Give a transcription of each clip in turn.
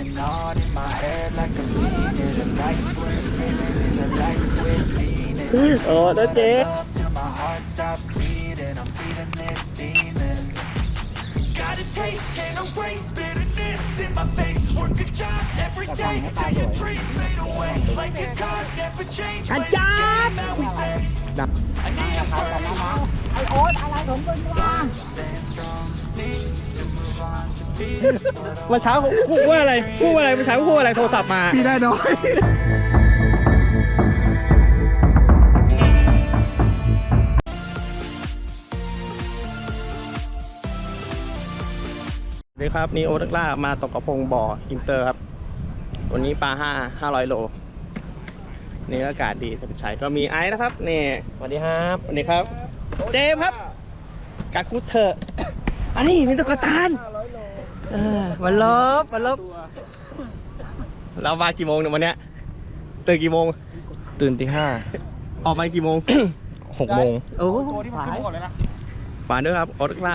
Breathing on in my head like I'm seeing a light we're living is a life with meaning โอ้แล้วเจ๊ love till my heart stops beating I'm feeding this demon Got a taste, can't erase bitterness in my face Work a job every day till your dreams fade away Like a card, never change อาจารย์ Now we say ดับ I need a first ไอโอ๊ตอะไรของมึงวะ Stand strong, need to move on to be what I เมื่อเช้าพูดว่าอะไรพูดว่าอะไรเมื่อเช้าพูดว่าอะไรโทรศัพท์มา พี่ได้น้อย ดีครับนี่โอตักล่ามาตกกระพงบ่ออินเตอร์ครับ วันนี้ปลาห้าห้าร้อยโล นี่ก็อากาศดีสบชัยก็มีไอซ์นะครับ นี่สวัสดีครับสวัสดีครับ เจมส์ครับกากุเถอะอันนี้มีตุ๊กตาลเออวันลบวันลบ เรามากี่โมงเนี่ยวันเนี้ยตื่นกี่โมง ตื่นตีห้าออกมากี่โมงหกโมงโอ้ตัวที่มันขึ้นก่อนเลยนะฝากด้วยครับโอตักล่า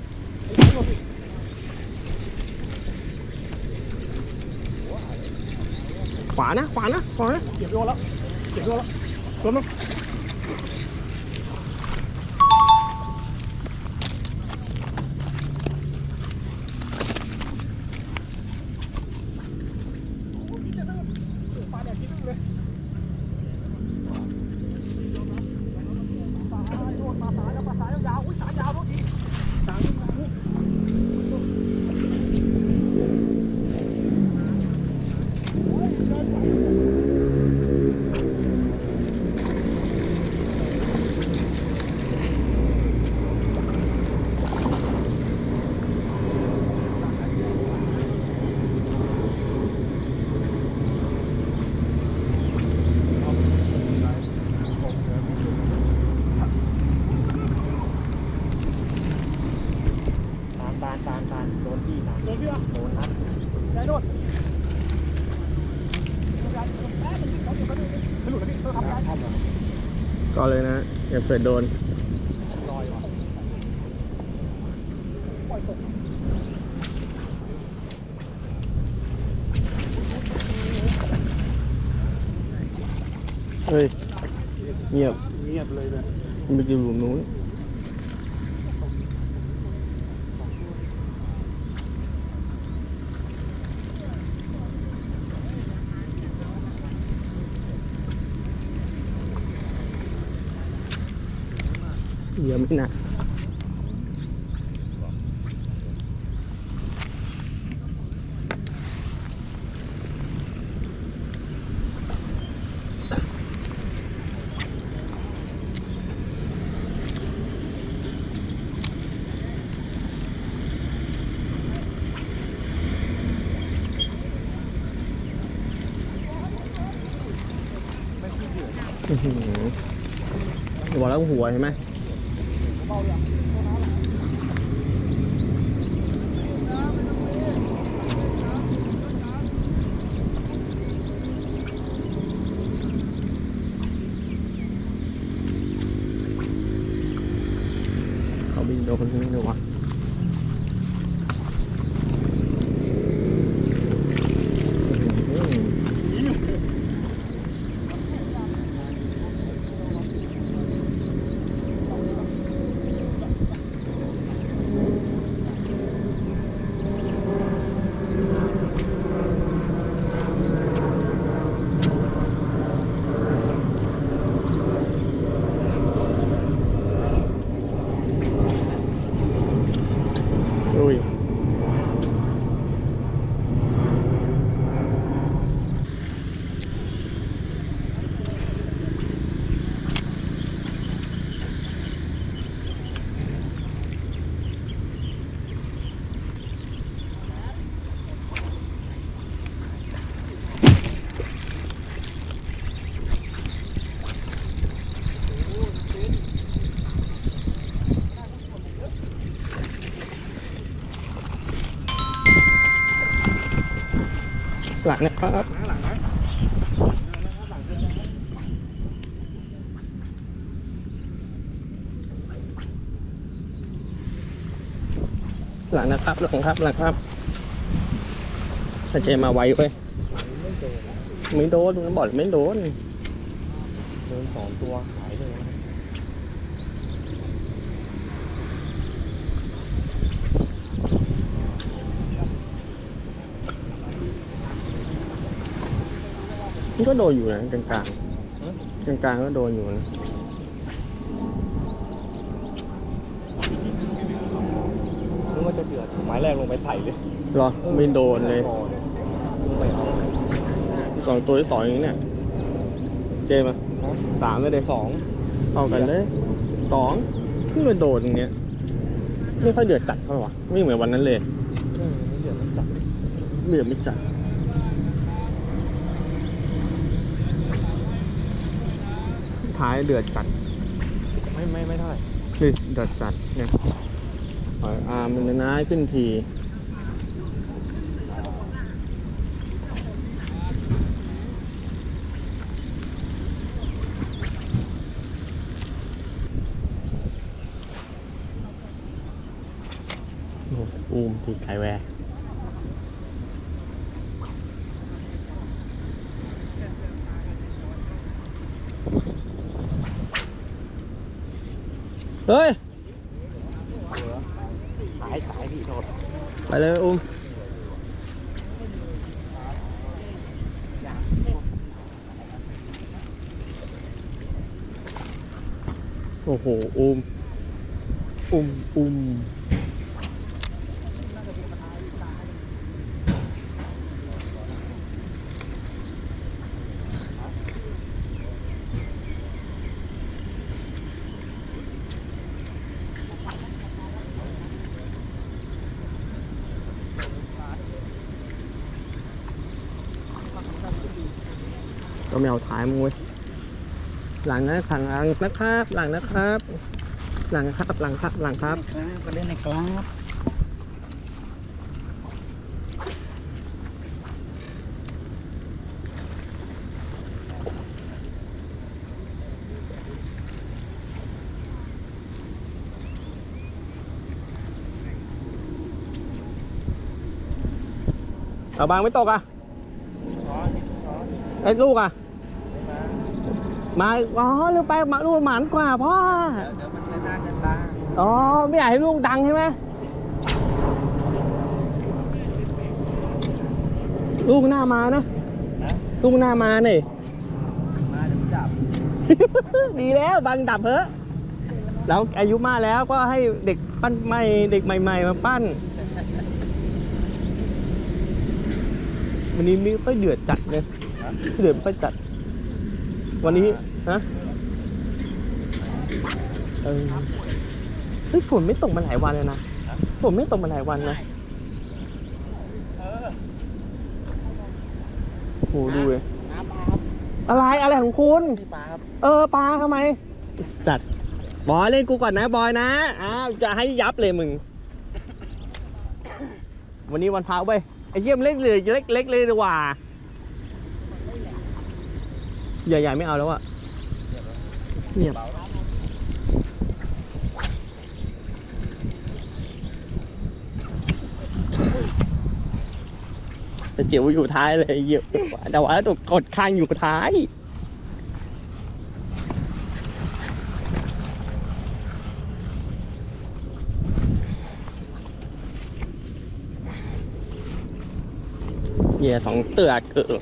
ขวานะขวานะขวานะเก็บโยนแล้วเก็บโยนแล้วรวมลงตานตานตานตานโดนที่ตาน โดนพี่วะ โดนนะ ใจโดนไม่หลุดแล้วพี่เออทำได้ ก็เลยนะอย่าเปิดโดนลอยว่ะปล่อยตกเฮ้ยเงียบเงียบเลยนะมันไปอยู่หลุมนู้น ไม่หนักอื้อหือบอกแล้วหัวเห็นไหม หลังนะครับหลังนะครับหลังครับหลังครับถ้าเจมาไวเว้ยไม่โดนบอกเลยไม่โดนโดนสองตัวหายเลย มันก็โดนอยู่นะกลางกลางกลางกลางๆก็โดนอยู่นะนึกว่าจะเดือดไม้แรกลงไปใส่เลยเหรอไม่โดนเลยพอเลยลงไปเอาสองตัวที่สองอย่างนี้เนี่ยเจมาสามเลยเด็สองเอากันเลยสองเพิ่งมาโดนอย่างเงี้ยไม่ค่อยเดือดจัดเท่าไหร่วะไม่เหมือนวันนั้นเลยเออไม่เดือดมันจับเดือดไม่จัด ท้ายเดือดจัด ไม่ไม่ไม่เท่าไหร่คือเดือดจัดเนี่ยปล่อยอาร์มมันจะน้ายขึ้นทีโอ้อูมทีไข่แวร์ เฮ้ย สายสายพี่โทษไปเลยอุ้มโอ้โห อุ้ม อุ้ม อุ้ม ก็ ไม่เอาท้ายมึงเว้ยหลังนะขังหลังนะครับ หลังนะครับ หลังครับ หลังครับ หลังครับก็เล่นในกลางครับเอาบางไม่ตกอะไอ้ลูกอะ มาอ๋อลืมไปมาลูกหมานกว่าพ่อเดี๋ยวมันจะน้าจะตาอ๋อไม่อยากให้ลูกดังใช่ไหมลูกหน้ามานะลูกหน้ามานี่มาเดี๋ยวมันจับ ดีแล้วบังดับเถอะแล้วอายุมากแล้วก็ให้เด็กปั้นใหม่เด็กใหม่ ๆ มาปั้นวันนี้ม่ค่อยเดือดจัดเลยเดือดไม่ค่อยจัด วันนี้ฮะเออเฮ้ยฝนไม่ตกมาหลายวันเลยนะฝนไม่ตกมาหลายวันนะโหดูเลยปลาอะไรอะไรของคุณปลาครับเออปลาทำไมสัตว์บอยเล่นกูก่อนนะบอยนะอ้าวจะให้ยับเลยมึง วันนี้วันพระเว้ยไอ้เยี่ยมเล็กเลยเล็กเล็กเลยดีกว่า ใหญ่ๆไม่เอาแล้วอะเงียบแต่จิ๋วอยู่ท้ายเลยเยอะแต่ว่าตกกดข้างอยู่ท้ายเยื่อสองเตือกเกือ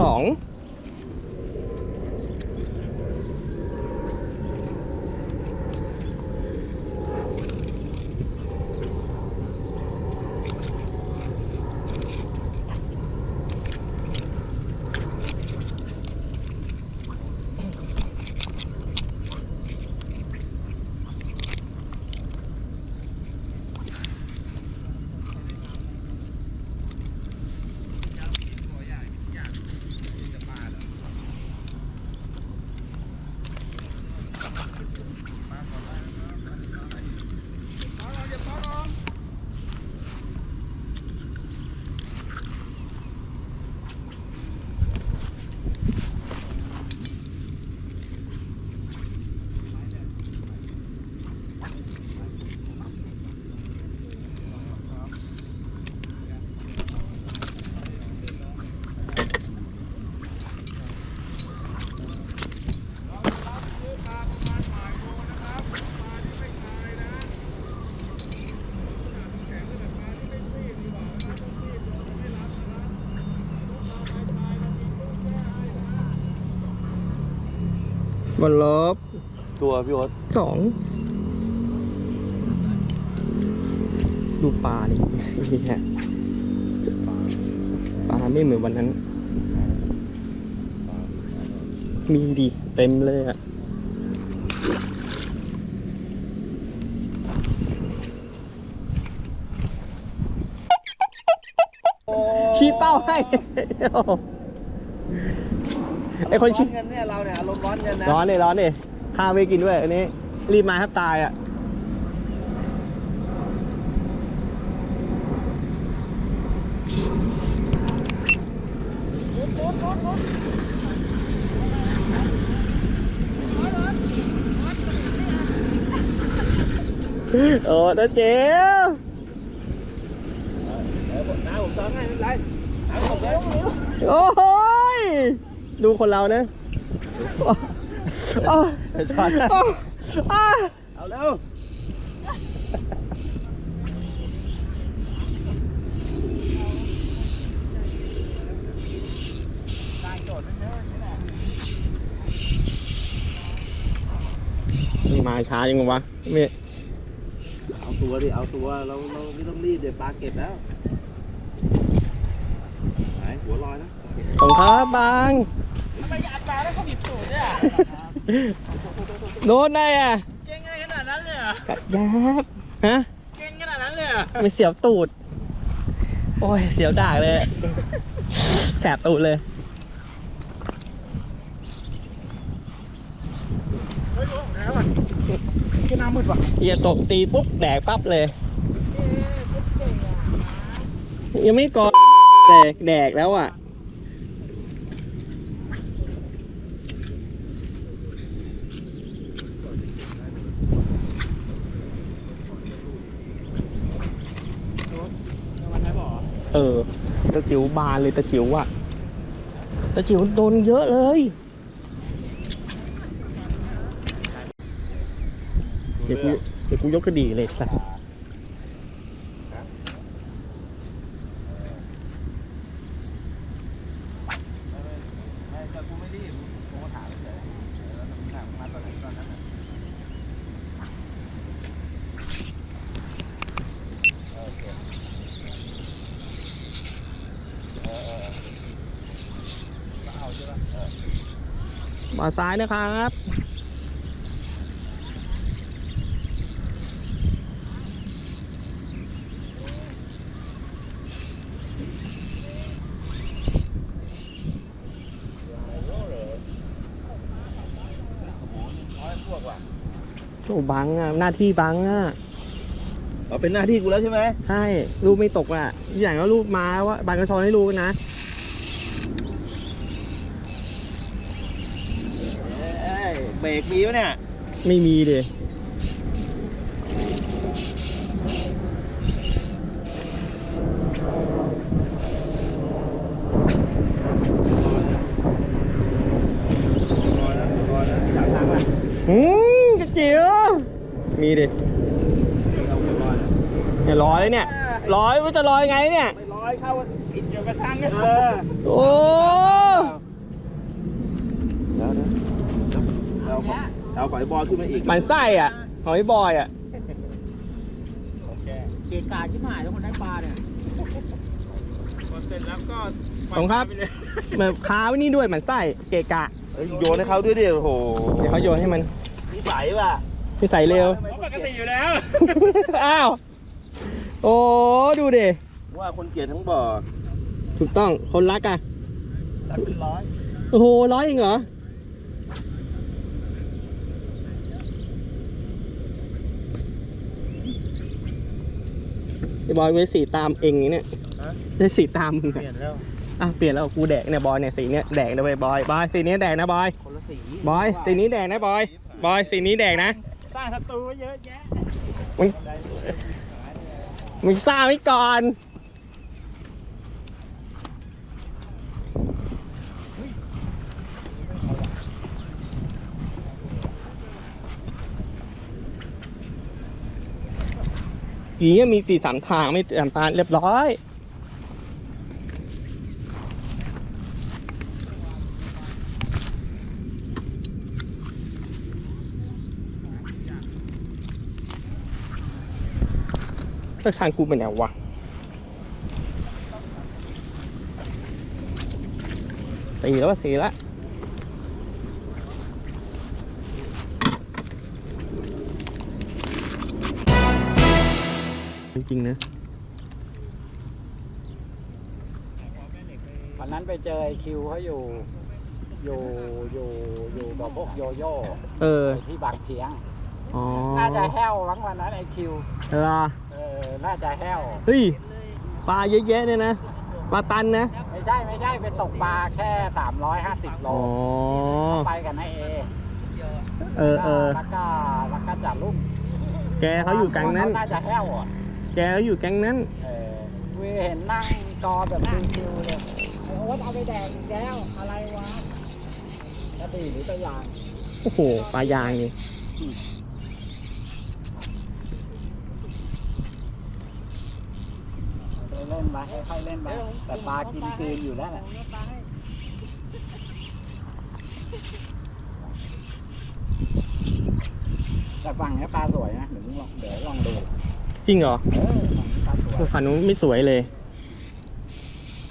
二。 วันลบตัวพี่โอ๊สองดูปลาดิปลาไม่เหมือนวันนั้น มีดีเต็มเลยอะชี้เป้าให้ ไอคนชี้ร้อนกันเนี่ยเราเนี่ยอารมณ์ร้อนกันนะร้อนเลยร้อนเลยข้าวไม่กินด้วยอันนี้ รีบมาแทบตายอะโอ้ตาเจ๋วน้าผมซ้อนให้ไม่เป็นไรน้าผมเลยโอ้โหย ดูคนเรานะโอ้โอ้โอ้โอ้เอาเร็วนี่มาช้ายังวะไม่เอาตัวดิ เอาตัว เราเราไม่ต้องรีบเดี๋ยวปลาเก็บแล้วไหนหัวลอยนะ ขอบคุณครับบาง ทำไมอัดปลาแล้วเขาบีบสูดเนี่ยโดนได้อะเก่งขนาดนั้นเลยเหรอกัดยับฮะเก่งขนาดนั้นเลยเหรอมันเสียวตูด โอ้ยเสียวด่ากเลยแสบตูดเลยเฮ้ยโอ้โหแล้วอะแค่น้ำมืดว่ะเอียตกตีปุ๊บแดกปั๊บเลยยังไม่ก่อนแดกแดกแล้วอะ มันไม่บอก เออตะ จิ๋วบานเลยตะจิ๋วอะตะจิ๋วโดนเยอะเลยเดี๋ยวกูเดี๋ยวกูยกกระดี่เลยสัสแต่กูไม่รีบกูมาถามเฉยถามมาตอนไหนตอนนั้น มาซ้ายนะครับโอ้บังอะหน้าที่บังอะเอาเป็นหน้าที่กูแล้วใช่ไหมใช่ลูกไม่ตกอะอย่างก็ลูกมาว่าบางกระชอนให้ลูกนะ เอ้ย เบรกมีไหมเนี่ย ไม่มีดิรอนะรอนะสามทางละอืมกระจิ๋วมีดิเราไปรอนะเนี่ยร้อยเลยเนี่ยร้อยว่าจะร้อยไงเนี่ย ไม่ร้อยเข้าอิดเกี่ยวกับช่างเนี่ยเออโอ้ แล้วนะเราขอ เอาไฟบอลขึ้นมาอีกมันไส้อะของพี่บอยอะเกะกาชิบหายแล้วคนได้ปลาเนี่ยพอเสร็จแล้วก็ของครับไปเลยแบบค้าไว้นี่ด้วยมันไส้เกะกะเอ้ยโยนให้เขาด้วยดิโอ้โหเดี๋ยวเขาโยนให้มันนิสัยว่ะพี่ใส่เร็วเขาปกติอยู่แล้ว อ้าว โอ้ดูดิว่าคนเกลียดทั้งบ่อถูกต้องคนรักอะตักเป็นร้อยโอ้โหร้อยเองเหรอ บอยเวสสีตามเองเนี่ยเวสสีตามมึงเปอะลี่ยนแล้วอะเปลี่ยนแล้วกูแดกเนี่ยบอยเนี่ยสีเนี้ยแดกนะเว้ยบอยบอยสีนี้แดกนะบอยคนละสีบอยสีนี้แดกนะบอยบอยสีนี้แดกนะสร้างศัตรูไว้เยอะแยะมึงมึงซ่าไว้ก่อน อย่างเงี้มีสี่สามทางไม่ตีสามทางเรียบร้อยแล้วทางกูเป็นไงวะสี่แล้วสี่แล้ว ริงๆนะ วันนั้นไปเจอไอคิวเขาอยู่ อยู่อยู่อยู่กับพวกโยโย่เออ ที่บางเพียง อ๋อน่าจะแห้วมั้งวันนั้นไอคิวเหรอเออ น่าจะแห้ว เฮ้ย ปลาเยอะแยะเนี่ยนะ ปลาตันนะ ไม่ใช่ไม่ใช่ไปตกปลาแค่ 350 โลอ๋อ ไปกันนายเอเออเออ แล้วก็แล้วก็จัดลุ่มแกเขาอยู่แก๊งนั้นเขาน่าจะแห้วอะ แกเขาอยู่แก๊งนั้น เออเวเห็นนั่งกอแบบชิวๆเลยไอ้โอ๊ตเอาไปแดกอีกแล้วอะไรวะกระดี่หรือตะยางโอ้โห ปลายางนี่ไปเล่นไปค่อยๆเล่นไปแต่ปลากินคืนอยู่แล้วแหละแต่ฝั่งนี้ปลาสวยนะเดี๋ยวลองเดี๋ยวลองดู จริงเหรอเออฝั่งนี้ปลาสวยฝันนู้นไม่สวยเลย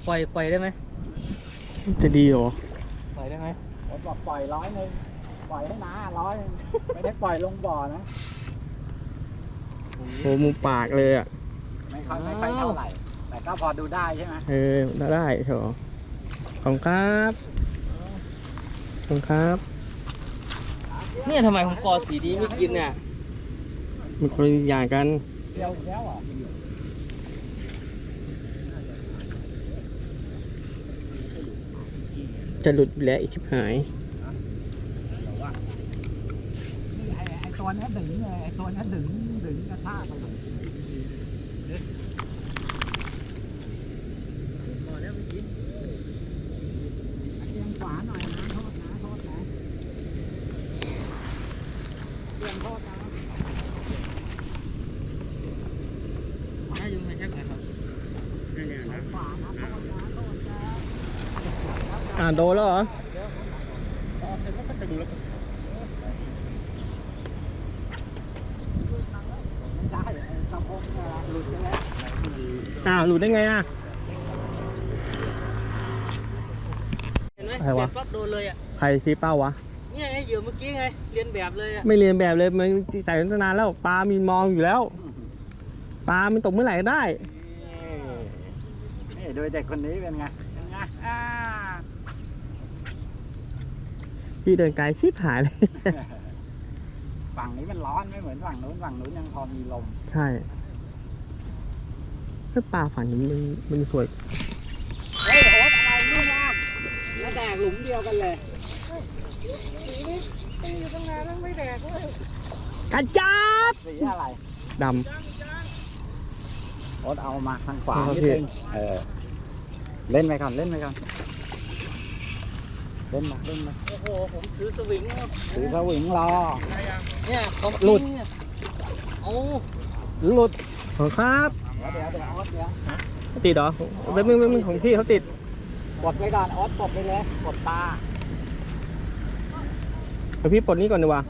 ปล่อยปล่อยได้ไหมจะดีเหรอ ปล่อยได้ไหมโอ๊ตบอกปล่อยร้อยหนึ่งปล่อยให้น้าร้อยหนึ่งไม่ได้ปล่อยลงบ่อนะโหมุมปากเลยอะ ไม่ค่อยไม่ค่อยเท่าไหร่ แต่ก็พอดูได้ใช่ไหมเออได้เถอะขอบคุณครับขอบคุณครับ เนี่ยทำไมผมกอสีดีไม่กินเนี่ยมันคนละอย่างกันเดียวอีกแล้วเหรอจะหลุดอยู่แล้วอีกชิบหายนี่ไอ้ไอ้ตัวนี้ดึงเลยไอ้ตัวนี้ดึงดึงกระชากเลยเอียงขวาหน่อยนะโทษนะโทษนะเอียงโทษนะ น่าจะไม่ใช่ไหมครับ ขวานะโทษนะโทษนะ อ่า โดนแล้วเหรอไม่ได้ไอ้สะโพกเนี่ยหลุดไปแล้วอ้าวหลุดได้ไงอะ เห็นไหมอะไรวะเปลี่ยนปั๊บโดนเลยอะ ใครชี้เป้าวะ เนี่ยไงเหยื่อเมื่อกี้ไง เรียนแบบเลยอะ ไม่เรียนแบบเลยมันใส่ตั้งนานแล้วปลามีมองอยู่แล้วปลามันตกเมื่อไหร่ก็ได้ นี่ดูเด็กคนนี้เป็นไง เป็นไงอ่า พี่เดินไกลชิบหายเลย ฝั่งนี้มันร้อนไม่เหมือนฝั่งนู้นฝั่งนู้นยังพอมีลม ใช่ถ้าปลาฝั่งนี้มันมันสวย เฮ้ยโอ๊ตอะไรนี่นะแล้วแดกหลุมเดียวกันเลยกระจับสีอะไรดโอ๊ตเอามาทางขวาครับนิดพี่นึงเออเล่นไปก่อนเล่นไปก่อน เล่นมาเล่นมาโอ้โห ผมถือสวิงครับถือสวิงรอ เนี่ยของหลุดจริงเนี่ยโอ้หลุดำขอบคุณครับเดี๋ยวเดี๋ยวเดี๋ยวโอ๊ตเดี๋ยวติดเหรอแป๊บนึงแป๊บนึงของพี่เขาติดกดไว้ก่อนโอ๊ตกดไปเลยกดปลาเดี๋ยวพี่ปลดนี้ก่อนดีกว่า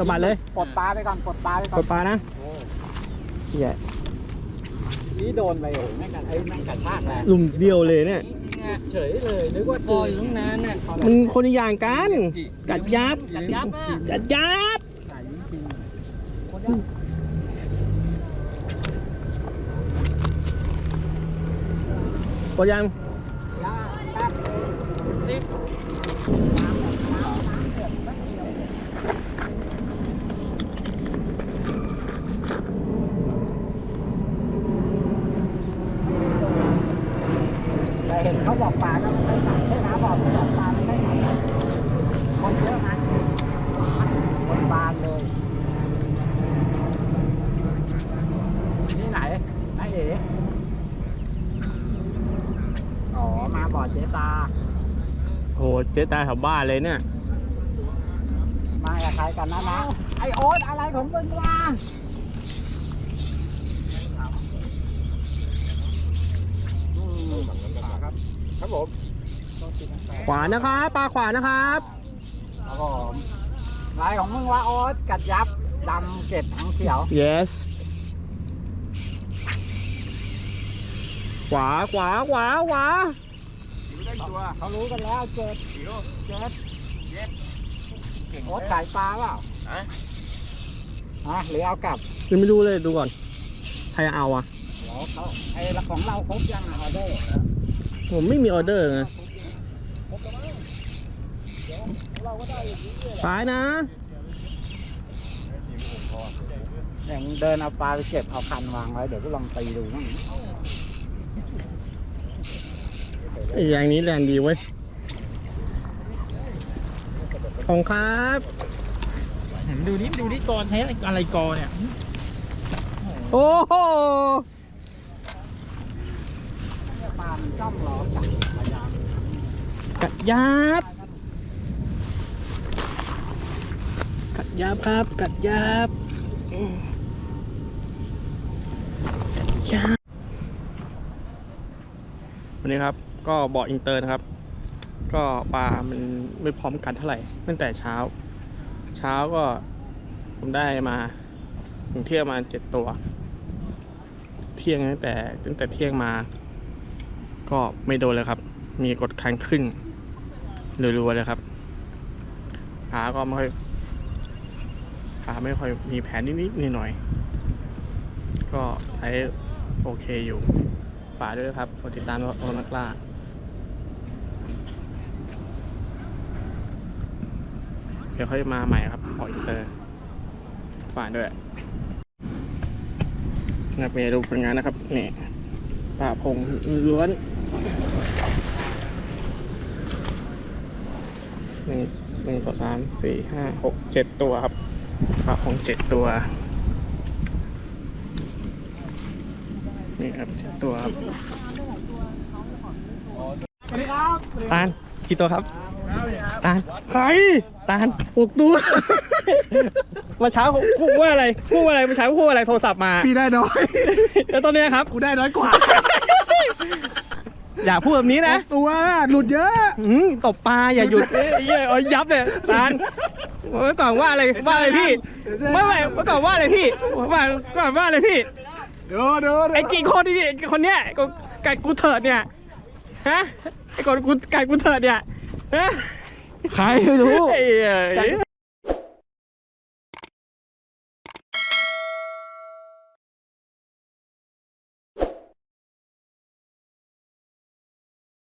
สบายเลยกดปลาไปก่อนกดปลาไปก่กอนดปลานะใหญ่นี่โดนไปโอ้ยแม่งกันไอ้แม่งกระชากแรงลุมเดียวเลยเนี่ย จริงๆอะเฉยเลยนึกว่าคออยู่ตั้งนานน่ะมันคนละอย่างกัน กัดยับ กัดยับอะกัดยับใส่จริงกดยังๆย่าแป๊บเลย นี่ แต่เห็นเขา บอกปลาก็ไม่ใส่ใช่นะบอกไม่บอกปลาไม่ใส่คนเยอะนะคนบานเลยนี่ไหนนายเอ๋อ๋อมาบ่อเจตาโอ้เจ๊ตายแถวบ้านเลยเนี่ย มากับใครกันนะนะไอโอ๊ตอะไรของมึงวะ ครับครับผมขวานะครับปลาขวานะครับ ครับผมลายของมึงวะโอ๊ตกัดยับดำเกล็ดหางเขียว yes ขวาขวาขวาขวาเขารู้กันแล้วเจ็ดเจ็ดโอ๊ตขายปลาเปล่าฮะหรือเอากลับยังไม่รู้เลยดูก่อน ใครเอาอะ เดี๋ยวเขาไอ้ของเราครบยังอะออเดอร์ ผมไม่มีออเดอร์นะซ้ายนะเดี๋ยวมึงเดินเอาปลาไปเก็บเอาคันวางไว้เดี๋ยวก็ลองตีดูมั่งไอ้แรงนี้แรงดีเว้ย ของครับ ดูนี่ดูนี่กรใช้อะไรกรเนี่ย โอ้โหปลามันจ้องรอจับพยายามกัดยับ กัดยับครับ กัดยับยับ วันนี้ครับก็บออินเตอร์นะครับ ก็ปลามันไม่พร้อมกันเท่าไหร่ตั้งแต่เช้า เช้าก็ผมได้มาถึงเที่ยงมาเจ็ดตัว เที่ยงตั้งแต่ตั้งแต่เที่ยงมา ก็ไม่โดนเลยครับ มีกดคันขึ้นรัวๆเลยครับขาก็ไม่ค่อยขาไม่ค่อยมีแผลนิดๆหน่อยๆก็ใช้โอเคอยู่ฝากด้วยครับกดติดตามโอนักล่าเดี๋ยวค่อยมาใหม่ครับออกอินเตอร์ฝากด้วยนักเมย์ดูผลงานนะครับนี่ป่าพงล้วน หนึ่งหนึ่งสองสามสี่ห้าหกเจ็ดตัวครับปลาของเจ็ดตัว นี่ครับเจ็ดตัวครับสวัสดีครับตาลกี่ตัวครับ ตาลใครตาลหกตัวเมื่อเช้าพูดว่าอะไรพูดว่าอะไรเมื่อเช้าพูดว่าอะไรโทรศัพท์มา พี่ได้น้อย แล้วตอนเนี้ยครับ กูได้น้อยกว่า อย่าพูดแบบนี้นะ ตัวหลุดเยอะอืมตบปลาอย่าหยุดเอ้ยเอ้ยเอายับเลยตาลเมื่อก่อนว่าอะไรว่าอะไรพี่ไม่ไม่เมื่อก่อนว่าอะไรพี่ว่าก่อนว่าอะไรพี่เดี๋ยวเดี๋ยวไอ้กี่คนนี่ไอ้คนเนี้ยกูไก่กูเถิดเนี่ยฮะไอ้คนกูไก่กูเถิดเนี่ยฮะใครไม่รู้ ไอ้เหี้ยไก่กู